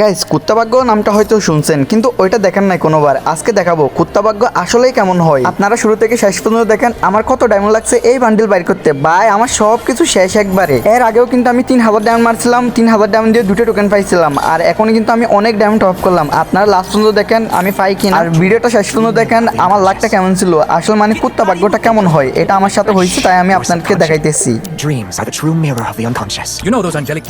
Guys কুত্তাভাগ্য নামটা হয়তো শুনছেন কিন্তু ওইটা দেখেন নাই কোনোবার। আজকে দেখাবো কুত্তাভাগ্য আসলেই কেমন হয়। আপনারা শুরু থেকে শেষ পর্যন্ত দেখেন আমার কত ডায়মন্ড লাগছে এই বান্ডিল বাইর করতে। ভাই আমার সব কিছু শেষ একবারে। এর আগেও কিন্তু আমি তিন হাজার ডায়মন্ড মারছিলাম তিন হাজার ডায়মন্ড দিয়ে দুটো টোকেন পাইছিলাম। আর এখন কিন্তু আমি অনেক ডায়মন্ড অফ করলাম। আপনারা লাস্ট পর্যন্ত দেখেন আমি পাই কিনা। আর ভিডিওটা শেষ পর্যন্ত দেখেন আমার লাকটা কেমন ছিল। আসলে মানে কুত্তা ভাগ্যটা কেমন হয় এটা আমার সাথে হয়েছে তাই আমি আপনাদেরকে দেখাইতেছি। Dreams are the true mirror of the unconscious. You know those angelic.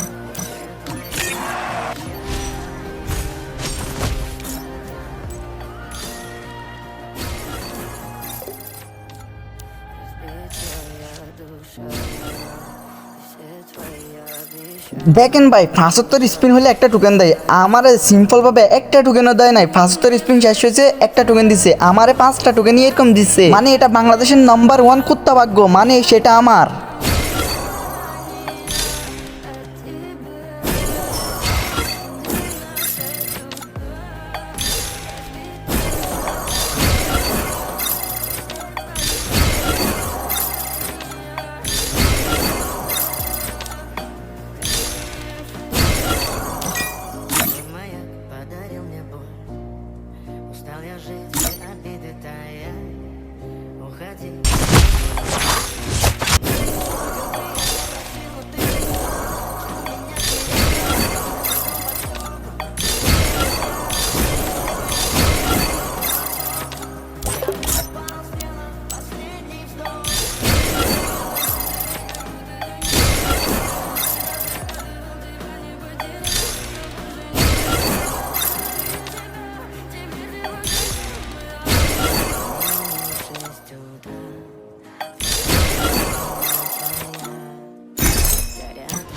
দেখেন ভাই, পাঁচাত্তর স্পিন হলে একটা টোকেন দেয়। আমার সিম্পলভাবে একটা টোকেনও দেয় নাই। পাঁচাত্তর স্পিন শেষ হয়েছে, একটা টোকেন দিছে। আমারে পাঁচটা টোকেন এরকম দিচ্ছে মানে এটা বাংলাদেশের নাম্বার ওয়ান কুত্তা ভাগ্য। মানে সেটা আমার। again.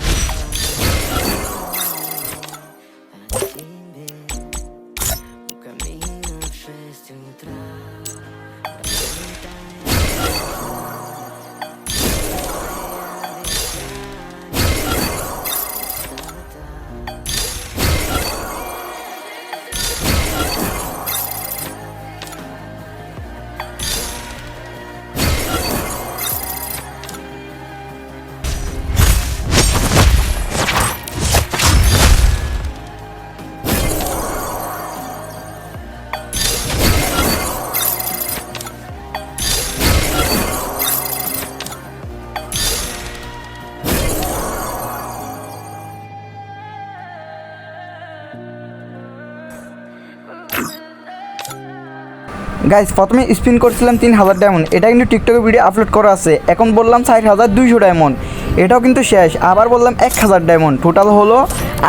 গাইস প্রথমে স্পিন করছিলাম তিন হাজার ডায়মন্ড এটা কিন্তু টিকটকে ভিডিও আপলোড করা আছে। এখন বললাম চার হাজার দুইশো ডায়মন্ড এটাও কিন্তু শেষ। আবার বললাম এক হাজার ডায়মন্ড টোটাল হলো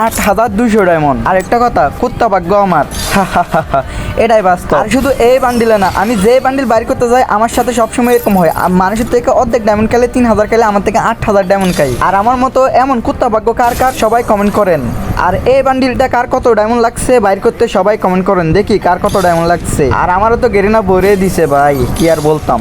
আট হাজার দুইশো ডায়মন্ড আর একটা কথা, কুত্তা ভাগ্য আমার। এটাই বাস্তব। আর শুধু এই বান্ডিলে না, আমি যে বান্ডিল বাইর করতে যাই, আমার সাথে সবসময় এরকম হয়। মানুষের থেকে অর্ধেক ডায়মন্ড খেলে তিন হাজার খেলে আমার থেকে আট হাজার ডায়মন্ড খাই। আর আমার মতো এমন কুত্তা ভাগ্য কার কার সবাই কমেন্ট করেন। আর এই বান্ডিলটা কার কত ডায়মন্ড লাগছে? বাইর করতে সবাই কমেন্ট করেন, দেখি কার কত ডায়মন্ড লাগছে। আর আমারও তো গেরিনা ভরে দিছে ভাই, কি আর বলতাম।